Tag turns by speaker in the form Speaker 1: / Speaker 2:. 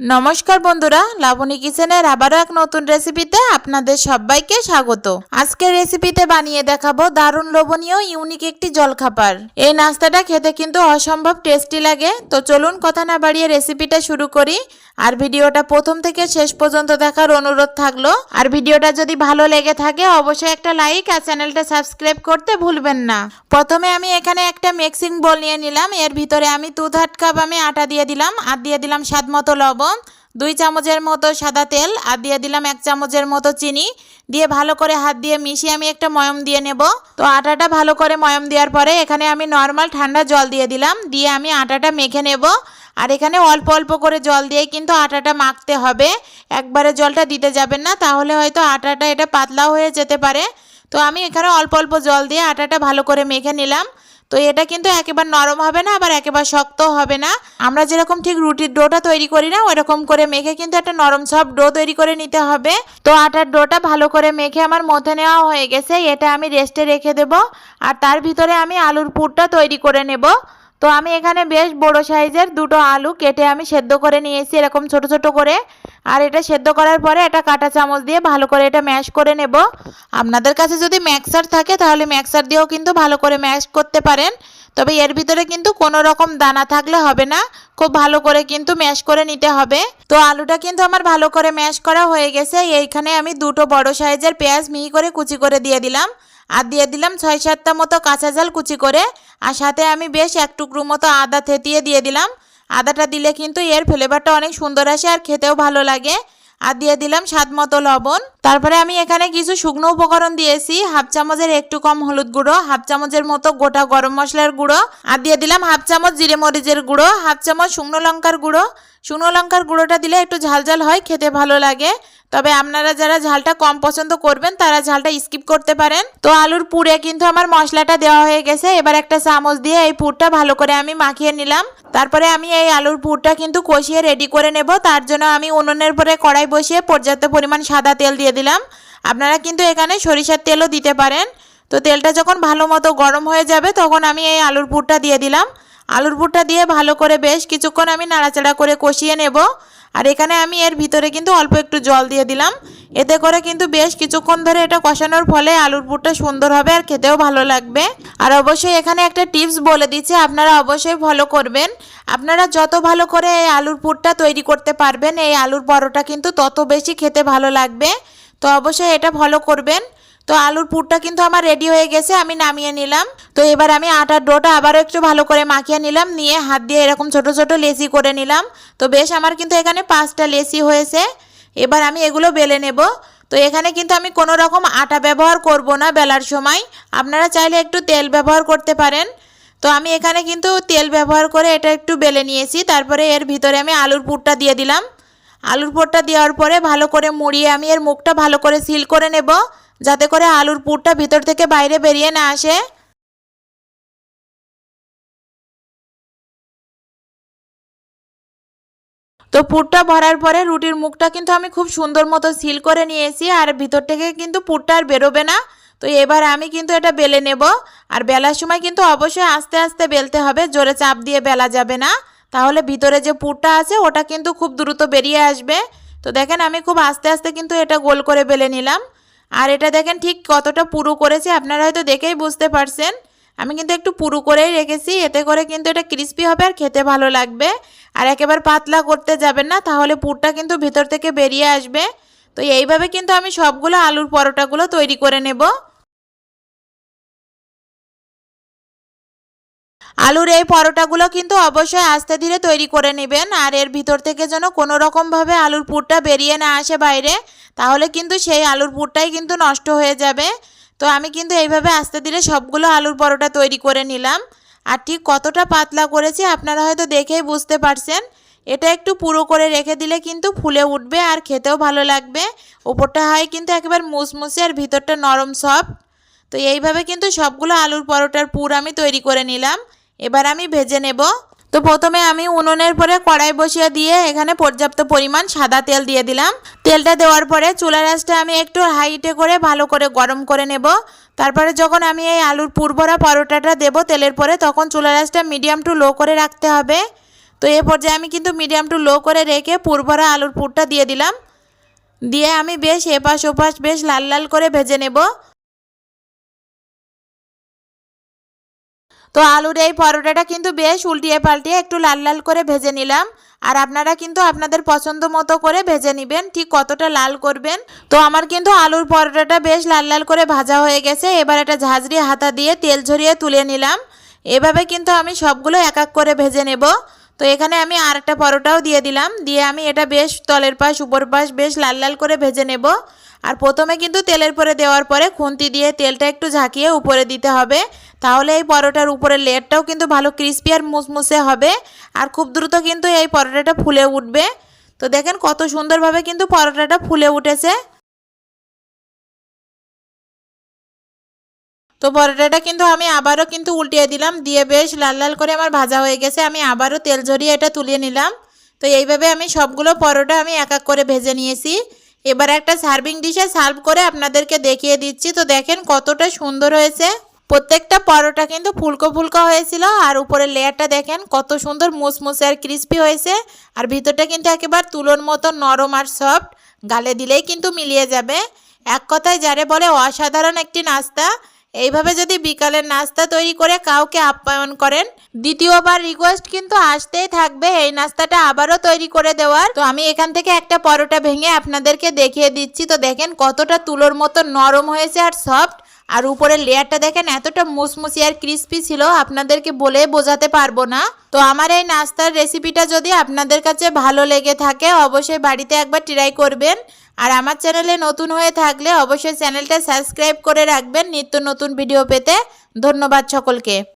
Speaker 1: নমস্কার বন্ধুরা, লাবণী কিচেনের আবারও এক নতুন রেসিপিতে আপনাদের সবাইকে স্বাগত। আজকের রেসিপিতে বানিয়ে দেখাবো দারুণ লোভনীয়, ইউনিক একটি জলখাবার। এই নাস্তাটা খেতে কিন্তু অসম্ভব টেস্টি লাগে। তো চলুন কথা না বাড়িয়ে রেসিপিটা শুরু করি। আর ভিডিওটা প্রথম থেকে শেষ পর্যন্ত দেখার অনুরোধ থাকল। আর ভিডিওটা যদি ভালো লেগে থাকে, অবশ্যই একটা লাইক আর চ্যানেলটা সাবস্ক্রাইব করতে ভুলবেন না। প্রথমে আমি এখানে একটা মিক্সিং বল নিয়ে নিলাম। এর ভিতরে আমি দু থার্ড কাপ আমি আটা দিয়ে দিলাম। আর দিয়ে দিলাম স্বাদ মতো লবণ। দুই চামচের মতো সাদা তেল, আর দিয়ে দিলাম এক চামচের মতো চিনি। দিয়ে ভালো করে হাত দিয়ে মিশিয়ে আমি একটা ময়ম দিয়ে নেব। তো আটাটা ভালো করে ময়ম দেওয়ার পরে এখানে আমি নর্মাল ঠান্ডা জল দিয়ে দিলাম। দিয়ে আমি আটাটা মেখে নেব। আর এখানে অল্প অল্প করে জল দিয়ে কিন্তু আটাটা মাখতে হবে। একবারে জলটা দিতে যাবেন না, তাহলে হয়তো আটাটা এটা পাতলা হয়ে যেতে পারে। তো আমি এখানে অল্প অল্প জল দিয়ে আটাটা ভালো করে মেখে নিলাম। তো এটা কিন্তু একেবারে নরম হবে না, আবার একেবারে শক্ত হবে না। আমরা যেরকম ঠিক রুটির ডোটা তৈরি করি না ওরকম করে মেখে কিন্তু একটা নরম সব ডো তৈরি করে নিতে হবে। তো আটার ডোটা ভালো করে মেখে আমার মধ্যে নেওয়া হয়ে গেছে, এটা আমি রেস্টে রেখে দেব। আর তার ভিতরে আমি আলুর পুরটা তৈরি করে নেব। তো আমি এখানে বেশ বড় সাইজের দুটো আলু কেটে আমি সেদ্ধ করে নিয়েছি, এরকম ছোট ছোট করে। আর এটা সেদ্ধ করার পরে এটা কাঁটা চামচ দিয়ে ভালো করে এটা ম্যাশ করে নেব। আপনাদের কাছে যদি ম্যাক্সার থাকে, তাহলে ম্যাক্সার দিয়েও কিন্তু ভালো করে ম্যাশ করতে পারেন। তবে এর ভিতরে কিন্তু কোনো রকম দানা থাকলে হবে না, খুব ভালো করে কিন্তু ম্যাশ করে নিতে হবে। তো আলুটা কিন্তু আমার ভালো করে ম্যাশ করা হয়ে গেছে। এইখানে আমি দুটো বড় সাইজের পেঁয়াজ মিহি করে কুচি করে দিয়ে দিলাম। আর দিয়ে দিলাম ছয় সাতটা মতো কাঁচা ঝাল কুচি করে, আর সাথে আমি বেশ এক টুকরো মতো আদা থেতিয়ে দিয়ে দিলাম। আদাটা দিলে কিন্তু এর ফ্লেভারটা অনেক সুন্দর আসে আর খেতেও ভালো লাগে। আর দিয়ে দিলাম স্বাদ মতো লবণ। তারপরে আমি এখানে কিছু শুকনো উপকরণ দিয়েছি। হাফ চামচের একটু কম হলুদ গুঁড়ো, হাফ চামচের মতো গোটা গরম মশলার গুঁড়ো, আর দিয়ে দিলাম হাফ চামচ জিরে মরিচের গুঁড়ো, হাফ চামচ শুকনো লঙ্কার গুঁড়ো। শুকনো লঙ্কার গুঁড়োটা দিলে একটু ঝাল ঝাল হয়, খেতে ভালো লাগে। তবে আপনারা যারা ঝালটা কম পছন্দ করবেন, তারা ঝালটা স্কিপ করতে পারেন। তো আলুর পুরে কিন্তু আমার মশলাটা দেওয়া হয়ে গেছে। এবার একটা চামচ দিয়ে এই পুরটা ভালো করে আমি মাখিয়ে নিলাম। তারপরে আমি এই আলুর পুরটা কিন্তু কষিয়ে রেডি করে নেব। তার জন্য আমি উনুনের পরে কড়াই বসিয়ে পর্যাপ্ত পরিমাণ সাদা তেল দিয়ে দিলাম। আপনারা কিন্তু এখানে সরিষার তেলও দিতে পারেন। তো তেলটা যখন ভালো মতো গরম হয়ে যাবে, তখন আমি এই আলুর পুরটা দিয়ে দিলাম। আলুর পুরটা দিয়ে ভালো করে বেশ কিছুক্ষণ আমি নাড়াচাড়া করে কষিয়ে নেব। আর এখানে আমি এর ভিতরে কিন্তু অল্প একটু জল দিয়ে দিলাম। এতে করে কিন্তু বেশ কিছুক্ষণ ধরে এটা কষানোর ফলে আলুর পুরটা সুন্দর হবে আর খেতেও ভালো লাগবে। আর অবশ্যই এখানে একটা টিপস বলে দিচ্ছি, আপনারা অবশ্যই ফলো করবেন। আপনারা যত ভালো করে এই আলুর পুরটা তৈরি করতে পারবেন, এই আলুর পরোটা কিন্তু তত বেশি খেতে ভালো লাগবে। তো অবশ্যই এটা ফলো করবেন। তো আলুর পুরটা কিন্তু আমার রেডি হয়ে গেছে, আমি নামিয়ে নিলাম। তো এবার আমি আটার ডোটা আবারও একটু ভালো করে মাখিয়ে নিলাম, নিয়ে হাত দিয়ে এরকম ছোট ছোট লেসি করে নিলাম। তো বেশ আমার কিন্তু এখানে পাঁচটা লেসি হয়েছে, এবার আমি এগুলো বেলে নেব। তো এখানে কিন্তু আমি কোনো রকম আটা ব্যবহার করব না বেলার সময়, আপনারা চাইলে একটু তেল ব্যবহার করতে পারেন। তো আমি এখানে কিন্তু তেল ব্যবহার করে এটা একটু বেলে নিয়েছি, তারপরে এর ভিতরে আমি আলুর পুরটা দিয়ে দিলাম। আলুর পুরটা দেওয়ার পরে ভালো করে মুড়িয়ে আমি এর মুখটা ভালো করে সিল করে নেব, যাতে করে আলুর পুরটা ভিতর থেকে বাইরে বেরিয়ে না আসে। তো পুরটা ভরার পরে রুটির মুখটা কিন্তু আমি খুব সুন্দর মতো সিল করে নিয়েছি, আর ভিতর থেকে কিন্তু পুরটা আর বেরোবে না। তো এবার আমি কিন্তু এটা বেলে নেব, আর বেলার সময় কিন্তু অবশ্যই আস্তে আস্তে বেলতে হবে, জোরে চাপ দিয়ে বেলা যাবে না। তাহলে ভিতরে যে পুরটা আছে, ওটা কিন্তু খুব দ্রুত বেরিয়ে আসবে। তো দেখেন, আমি খুব আস্তে আস্তে কিন্তু এটা গোল করে বেলে নিলাম। আর এটা দেখেন ঠিক কতটা পুরু করেছে, আপনারা হয়তো দেখেই বুঝতে পারছেন। আমি কিন্তু একটু পুরু করেই রেখেছি, এতে করে কিন্তু এটা ক্রিস্পি হবে আর খেতে ভালো লাগবে। আর একেবারে পাতলা করতে যাবেন না, তাহলে পুরটা কিন্তু ভিতর থেকে বেরিয়ে আসবে। তো এইভাবে কিন্তু আমি সবগুলো আলুর পরোটাগুলো তৈরি করে নেব। আলুর এই পরোটাগুলো কিন্তু অবশ্যই আস্তে ধীরে তৈরি করে নেবেন। আর এর ভিতর থেকে যেন কোনো রকমভাবে আলুর পুরটা বেরিয়ে না আসে বাইরে, তাহলে কিন্তু সেই আলুর পুরটাই কিন্তু নষ্ট হয়ে যাবে। তো আমি কিন্তু এইভাবে আস্তে ধীরে সবগুলো আলুর পরোটা তৈরি করে নিলাম। আর ঠিক কতটা পাতলা করেছি আপনারা হয়তো দেখেই বুঝতে পারছেন। এটা একটু পুরো করে রেখে দিলে কিন্তু ফুলে উঠবে আর খেতেও ভালো লাগবে। ওপরটা হয় কিন্তু একেবারে মুসমুসে আর ভিতরটা নরম সফট। তো এইভাবে কিন্তু সবগুলো আলুর পরোটার পুর আমি তৈরি করে নিলাম। এবার আমি ভেজে নেব। তো প্রথমে আমি উনুনের পরে কড়াই বসিয়ে দিয়ে এখানে পর্যাপ্ত পরিমাণ সাদা তেল দিয়ে দিলাম। তেলটা দেওয়ার পরে চুলা রাসটা আমি একটু হাইটে করে ভালো করে গরম করে নেব। তারপরে যখন আমি এই আলুর পুরভরা পরোটাটা দেব তেলের পরে, তখন চুলা রাসটা মিডিয়াম টু লো করে রাখতে হবে। তো এ পর্যায়ে আমি কিন্তু মিডিয়াম টু লো করে রেখে পুরভরা আলুর পুরটা দিয়ে দিলাম। দিয়ে আমি বেশ এপাশ ওপাশ বেশ লাল লাল করে ভেজে নেব। তো আলুর এই পরোটাটা কিন্তু বেশ উল্টিয়ে পাল্টিয়ে একটু লাল লাল করে ভেজে নিলাম। আর আপনারা কিন্তু আপনাদের পছন্দ মতো করে ভেজে নেবেন, ঠিক কতটা লাল করবেন। তো আমার কিন্তু আলুর পরোটাটা বেশ লাল লাল করে ভাজা হয়ে গেছে। এবার একটা ঝাঁঝরি হাতা দিয়ে তেল ঝরিয়ে তুলে নিলাম। এভাবে কিন্তু আমি সবগুলো এক এক করে ভেজে নেব। তো এখানে আমি আর একটা পরোটাও দিয়ে দিলাম। দিয়ে আমি এটা বেশ তলের পাশ, উপর পাশ বেশ লাল লাল করে ভেজে নেব। আর প্রথমে কিন্তু তেলের পরে দেওয়ার পরে খুন্তি দিয়ে তেলটা একটু ঝাঁকিয়ে উপরে দিতে হবে। তাহলে এই পরোটার উপরের লেয়ারটাও কিন্তু ভালো ক্রিস্পি আর মুসমুসে হবে। আর খুব দ্রুত কিন্তু এই পরোটাটা ফুলে উঠবে। তো দেখেন কত সুন্দরভাবে কিন্তু পরোটাটা ফুলে উঠেছে। তো পরোটাটা কিন্তু আমি আবারও কিন্তু উল্টিয়ে দিলাম। দিয়ে বেশ লাল লাল করে আমার ভাজা হয়ে গেছে। আমি আবারও তেল ঝরিয়ে এটা তুলিয়ে নিলাম। তো এইভাবে আমি সবগুলো পরোটা আমি এক এক করে ভেজে নিয়েছি। এবার একটা সার্ভিং ডিশে সার্ভ করে আপনাদেরকে দেখিয়ে দিচ্ছি। তো দেখেন কতটা সুন্দর হয়েছে। প্রত্যেকটা পরোটা কিন্তু ফুলকো ফুলকো হয়েছিল আর উপরের লেয়ারটা দেখেন কত সুন্দর মুসমুসে আর ক্রিস্পি হয়েছে। আর ভিতরটা কিন্তু একেবারে তুলোর মতো নরম আর সফট। গালে দিলেই কিন্তু মিলিয়ে যাবে। এক কথায় যারে বলে অসাধারণ একটি নাস্তা। এইভাবে যদি বিকালের নাস্তা তৈরি করে কাউকে আপ্যায়ন করেন, দ্বিতীয়বার রিকোয়েস্ট কিন্তু আসতেই থাকবে, এই নাস্তাটা আবারও তৈরি করে দেওয়ার। তো আমি এখান থেকে একটা পরোটা ভেঙে আপনাদেরকে দেখিয়ে দিচ্ছি। তো দেখেন কতটা তুলোর মতো নরম হয়েছে আর সফট আর উপরের লেয়ারটা দেখেন, এতটা মুসমুসি আর ক্রিস্পি ছিল, আপনাদেরকে বলে বোঝাতে পারব না। তো আমার এই নাস্তার রেসিপিটা যদি আপনাদের কাছে ভালো লেগে থাকে, অবশ্যই বাড়িতে একবার ট্রাই করবেন। আর আমার চ্যানেলে নতুন হয়ে থাকলে অবশ্যই চ্যানেলটা সাবস্ক্রাইব করে রাখবেন নিত্য নতুন ভিডিও পেতে। ধন্যবাদ সকলকে।